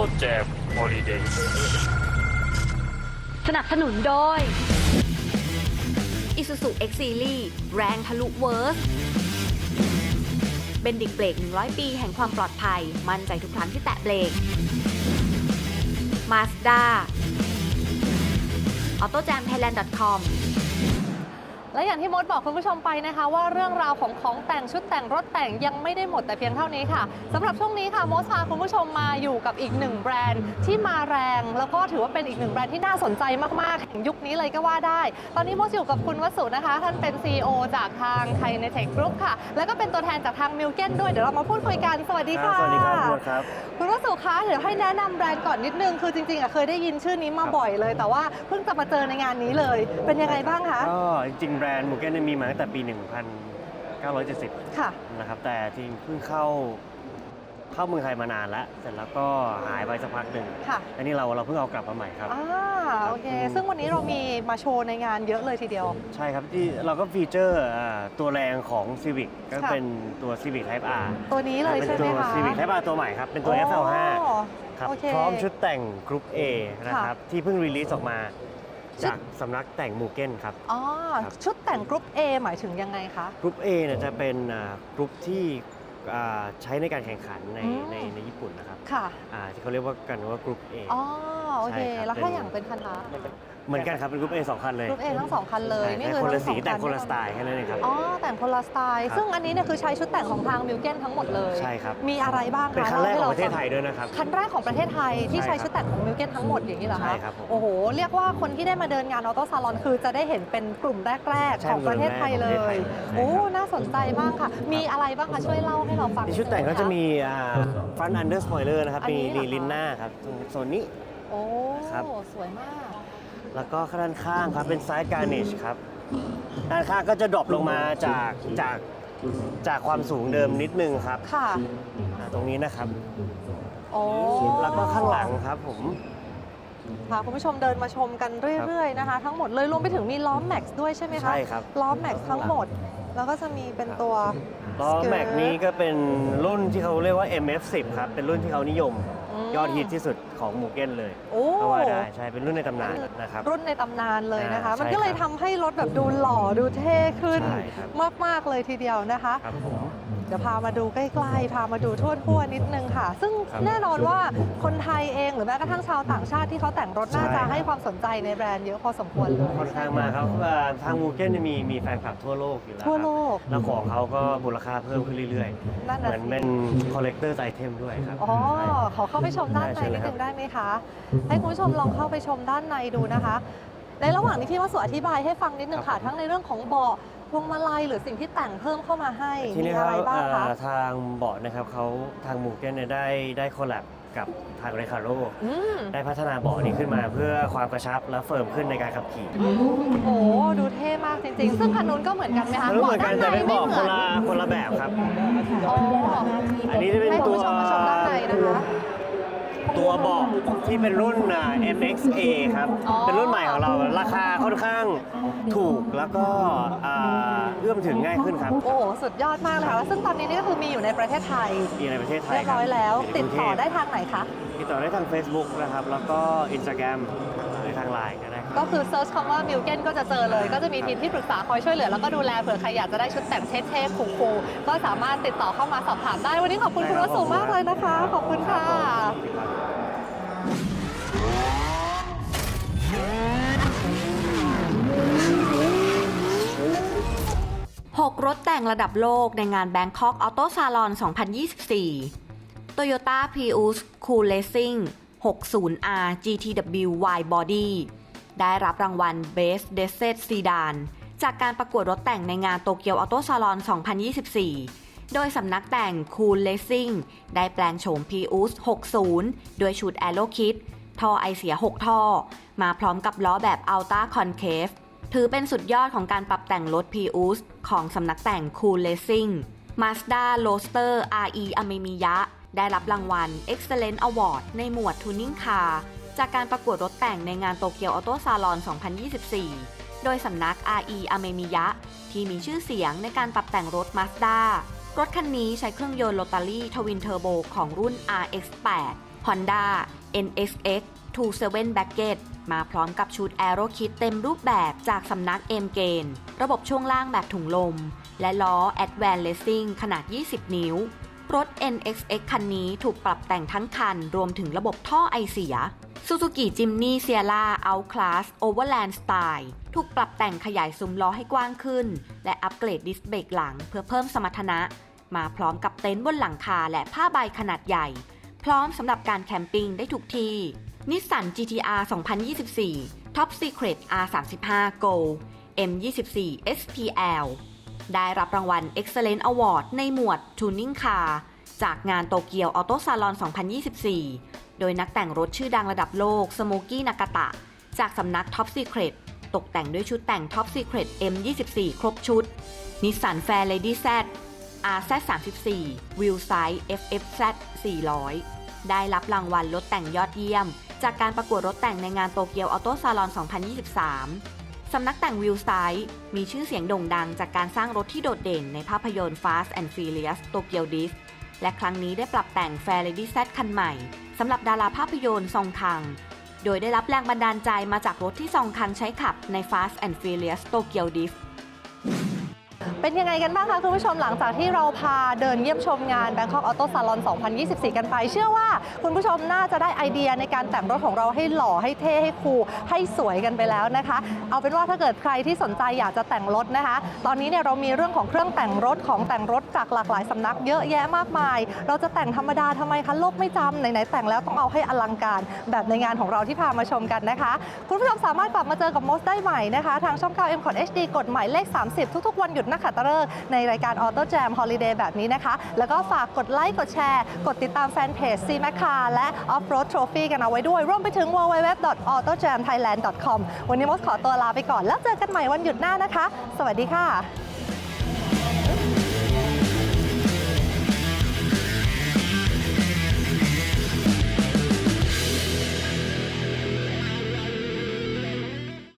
Auto Jam Holiday สนับสนุนโดย Isuzu X Series แรงทะลุเวิร์สเบนดิกเบรก 100 ปีแห่งความปลอดภัย มั่นใจทุกครั้งที่แตะเบรก Mazda AutoJamThailand.com และอย่างที่มดบอกคุณผู้ชมไปนะคะ ว่าเรื่องราวของของแต่งชุดแต่งรถแต่งยังไม่ได้หมดแต่เพียงเท่านี้ค่ะสำหรับช่วงนี้ค่ะมดพาคุณผู้ชมมาอยู่กับอีกหนึ่งแบรนด์ที่มาแรง แล้วก็ถือว่าเป็นอีกหนึ่งแบรนด์ที่น่าสนใจมากๆแห่งยุคนี้เลยก็ว่าได้ ตอนนี้มดอยู่กับคุณวสุนะคะ ท่านเป็น CEO จากทางไทยในเทคกรุ๊ปค่ะ แล้วก็เป็นตัวแทนจากทางมิลเกนด้วยเดี๋ยวเรามาพูดคุยกันสวัสดีค่ะสวัสดีครับคุณครับคุณวสุคะเดี๋ยวให้แนะนำแบรนด์ก่อนนิดนึงคือจริงๆอะเคยได้ยินชื่อนี้มาบ่อยเลย แต่ว่าเพิ่งจะมาเจอในงานนี้เลย เป็นยังไงบ้างคะก็จริงๆแบรนด์มูเก้นยมีมาตั้งแต่ปี 1970ค่ะ นะครับแต่จริงเพิ่งเข้าเข้าเมืองไทยมานานแล้ว เสร็จแล้วก็หายไปสักพักหนึ่งค่ะ อันนี้เราเราเพิ่งเอากลับมาใหม่ครับ อ่าโอเคครับซึ่งวันนี้เรามีมาโชว์ในงานเยอะเลยทีเดียว ใช่ครับที่เราก็ฟีเจอร์อ่าตัวแรงของ Civic ก็ค่ะ เป็นตัว Civic Type R ตัวนี้เลยเป็นใช่ไหตัมวคะ Civic Type R ตัวใหม่ครับ เป็นตัวโอ้ FL5 ครับโอเค พร้อมชุดแต่งกรุ๊ป A นะครับ ที่เพิ่งรีลีสออกมา จากสำนักแต่งมูเก้นครับ อ๋อ ครับ ชุดแต่งกรุ๊ป A หมายถึงยังไงคะ กรุ๊ป A เนี่ยจะเป็นอ่ากรุ๊ปที่อ่าใช้ในการแข่งขันในอืม ในในญี่ปุ่นนะครับค่ะ อ่าที่เขาเรียกว่ากันว่ากรุ๊ป A อ๋อ โอเค ใช่ครับแล้วถ้าเป็น อย่างเป็นคันคะ เหมือนกันครับเป็นกรุ๊ป A สองคันเลยกรุ๊ป A ทั้งสองคันเลยใช่นี่แต่คือคนละทั้งสีองแต่คัคนละสไตล์แค่นั้นเองครับ อ๋อแต่งคนละสไตล์ ครับ ซึ่งอันนี้เนี่ยคือใช้ชุดแต่งของทางมิลเกนทั้งหมดเลยใช่ครับ มีอะไรบ้างคะเป็นคันแรกล่าขให้องประเทศฟัไทยด้วยนะครับ คันแรกของประเทศไทยที่ใช่ใช้ครับชุดแต่งของมิลเกนทั้งหมดอย่างนี้เหรอคะใช่ครับผม โอ้โหเรียกว่าคนที่ได้มาเดินงานออโต้ซาลอนคือจะได้เห็นเป็นกลุ่มแรกใช่ๆของประเทศไทยเลกลุ่มแรกของประเทศไทยยใช่ครับโอ้น่าสนใจมากค่ะ มีอะไรบ้างคะช่วยเล่าให้เราฟัง ในชุดแต่งก็จะมีฟ r น n t อันเดอร์สปอยเลอร์นะครับ อันมีนี้เหรอคะ ลินหน้าครับตรงโซนนี้ โอ้ครับ สวยมาก แล้วก็ข้างข้างครับเป็น Side Garnish ครับ ด้านข้างก็จะดรอปลงมาจากจากจากความสูงเดิมนิดนึงครับค่ะ อ่าตรงนี้นะครับ โอ้แล้วก็ข้างหลังครับผม พาคุณผู้ชมเดินมาชมกันเรื่อย ๆ นะคะ ทั้งหมดเลยรวมไปถึงมีล้อมแม็กซ์ด้วยใช่ไหมคะใช่ครับ ล้อมแม็กซ์ทั้งหมด แล้วก็จะมีเป็นตัวล้อ skirt แม็กนี้ก็เป็นรุ่นที่เขาเรียกว่า MF10 ครับ เป็นรุ่นที่เขานิยมม ยอดฮิตที่สุดของมูเก้นเลยโอ้ก็ว่าได้ใช่เป็นรุ่นในตำนานนะครับ รุ่นในตำนานเลยนะคะอ่ามันก็เลยใช่คทำรับให้รถแบบดูหล่อดูเท่ขึ้นใช่ครับมาก ๆ เลยทีเดียวนะคะครับผมเดี๋ยวพามาดูใกล้ๆ พามาดูทั่วๆนิดนึงค่ะ ซึ่งครับแน่นอนว่าคนไทยเองหรือแม้กระทั่งชาวต่างชาติที่เขาแต่งรถน่าใช่จะให้ความสนใจในแบรนด์เยอะพอสมควรเลยค่อนข้างมากครับเอ่อทางมูเก้นมีมีแฟนคลับทั่วโลกอยู่แล้วทั่วโลกครับแล้วของเขาก็มูลค่าเพิ่มขึ้นเรื่อยนั่นๆเหน่ะมือนสิเป็นคอลเลกเตอร์ไอเทมด้วยครับอ๋อขอเข้าไปชมด้านในได้เชิญเลนิยดครับนึงได้ไหมคะ ให้คุณผู้ชมลองเข้าไปชมด้านในดูนะคะ ในระหว่างนี้พี่วสุอธิบายให้ฟังนิดนึงค่ะ ทั้งในเรื่องของเบาะพวงมาลัยหรือสิ่งที่แต่งเพิ่มเข้ามาให้ทีมีนี้คอะรับไรบ้างคะ เอ่อทางเบาะนะครับเขาทางมูเก้นเนี่ยได้ได้คอลแลบกับทางเรคาโรอืมได้พัฒนาเบาะนี้ขึ้นมาเพื่อความกระชับและเฟิร์มขึ้นในการขับขี่โอ้โหดูเท่มากจริงๆ ซึ่งคันนู้นก็เหมือนกันไหมคะมันก็เหมือนกันแต่เป็นเบาะด้คนใไม่ละหมือคนละแบบครับ อ๋ออันนี้จะเป็นให้คุตัณวผู้ชมมาชมด้านในนะคะ ตัวเบาะที่เป็นรุ่นอ่า MXA ครับ อ๋อ เป็นรุ่นใหม่ของเราราคาค่อนข้างถูกแล้วก็อ่าเอื้อมถึงง่ายขึ้นครับโอ้โหสุดยอดมากเลยค่ะ ซึ่งตอนนี้นี่ก็คือมีอยู่ในประเทศไทย มีในประเทศไทยเรียบร้อยแล้วคบติดต่อในกรุงเทพได้ทางไหนคะ ติดต่อได้ทาง Facebook นะครับ แล้วก็ Instagram หรือทาง Line ก็ได้ครับ ก็คือเซิร์ชคำว่ามิวเกนก็จะเจอเลย ก็จะมีทีมที่ปรึกษาคอยช่วยเหลือ แล้วก็ดูแลเผื่อใครอยากจะได้ชุดแต่งเท่ๆคูลๆก็สามารถติดต่อเข้ามาสอบถามได้วันนี้ขอบคุณคุณรัวบสุมากเลยนะคะ ขอบคุณค่ะ6 รถแต่งระดับโลกในงาน Bangkok Auto Salon 2024 Toyota Prius Cool Racing 60R GTW Wide Body ได้รับรางวัล Best Desert Sedan จากการประกวดรถแต่งในงานโตเกียวออโตซาลอน 2024 โดยสำนักแต่ง Cool Racing ได้แปลงโฉม Prius 60 ด้วยชุด Aero Kit ท่อไอเสีย 6 ท่อ มาพร้อมกับล้อแบบ Ultra Concave ถือเป็นสุดยอดของการปรับแต่งรถ Prius ของสำนักแต่ง Cool Racing Mazda Roadster RE a m e m i y a ได้รับรางวัล Excellent Award ในหมวด Tuning Car จากการประกวดรถแต่งในงานโตเกียวออโตซาลอน 2024 โดยสำนัก RE a m e m i y a ที่มีชื่อเสียงในการปรับแต่งรถ Mazda รถคันนี้ใช้เครื่องยนต์โรตารี่ทวินเทอร์โบของรุ่น RX8 Honda NSX 27 Baggett มาพร้อมกับชุด Aero Kit เต็มรูปแบบจากสำนัก M g a i n ระบบช่วงล่างแบบถุงลม และล้อ a d v a n c e Racing ขนาด 20 นิ้ว รถ NXX คันนี้ถูกปรับแต่งทั้งคัน รวมถึงระบบท่อไอเสีย Suzuki Jimny Sierra Outclass Overland Style ถูกปรับแต่งขยายซุ้มล้อให้กว้างขึ้น และอัปเกรดดิสเบรกหลังเพื่อเพิ่มสมรรถนะ มาพร้อมกับเต็นท์บนหลังคาและผ้าใบขนาดใหญ่ พร้อมสำหรับการแคมปิ้งได้ทุกที่นิสสัน GTR 2024 Top Secret R35 Go M24 SPL ได้รับรางวัล Excellent Award ในหมวด Tuning Car จากงานโตเกียวออโตซาลอน 2024 โดยนักแต่งรถชื่อดังระดับโลก สโมกี้นากาตะ จากสำนัก Top Secret ตกแต่งด้วยชุดแต่ง Top Secret M24 ครบชุด นิสสัน Fair Lady Z RZ34 Wheel Size FFZ 400 ได้รับรางวัลรถแต่งยอดเยี่ยม จากการประกวดรถแต่งในงานโตเกียวออโตซาลอน 2023 สำนักแต่งวิวไซด์มีชื่อเสียงโด่งดังจากการสร้างรถที่โดดเด่นในภาพยนตร์ Fast and Furious Tokyo Drift และครั้งนี้ได้ปรับแต่ง Fair Lady Z คันใหม่สำหรับดาราภาพยนตร์ซองคัง โดยได้รับแรงบันดาลใจมาจากรถที่ซองคังใช้ขับใน Fast and Furious Tokyo Drift เป็นยังไงกันบ้างคะคุณผู้ชมหลังจากที่เราพาเดินเยี่ยมชมงาน Bangkok Auto Salon 2024 กันไป เชื่อว่าคุณผู้ชมน่าจะได้ไอเดียในการแต่งรถของเราให้หล่อให้เท่ให้คูลให้สวยกันไปแล้วนะคะ เอาเป็นว่าถ้าเกิดใครที่สนใจอยากจะแต่งรถนะคะ ตอนนี้เนี่ยเรามีเรื่องของเครื่องแต่งรถของแต่งรถจากหลากหลายสำนักเยอะแยะมากมาย เราจะแต่งธรรมดาทำไมคะโลกไม่จำไหนๆแต่งแล้วต้องเอาให้อลังการแบบในงานของเราที่พามาชมกันนะคะ คุณผู้ชมสามารถกลับมาเจอกับมดได้ใหม่นะคะ ทางช่อง9 m c o t HD กดหมายเลข 30 ทุกๆวันหยุดนักขัตฤกษ์ในรายการออโต้แจมฮอลิเดย์แบบนี้นะคะ แล้วก็ฝากกดไลค์กดแชร์ กดติดตามแฟนเพจซีแมคคาและ Off Road Trophy กันเอาไว้ด้วยรวมไปถึง www.autojamthailand.com วันนี้มดขอตัวลาไปก่อนแล้วเจอกันใหม่วันหยุดหน้านะคะ สวัสดีค่ะ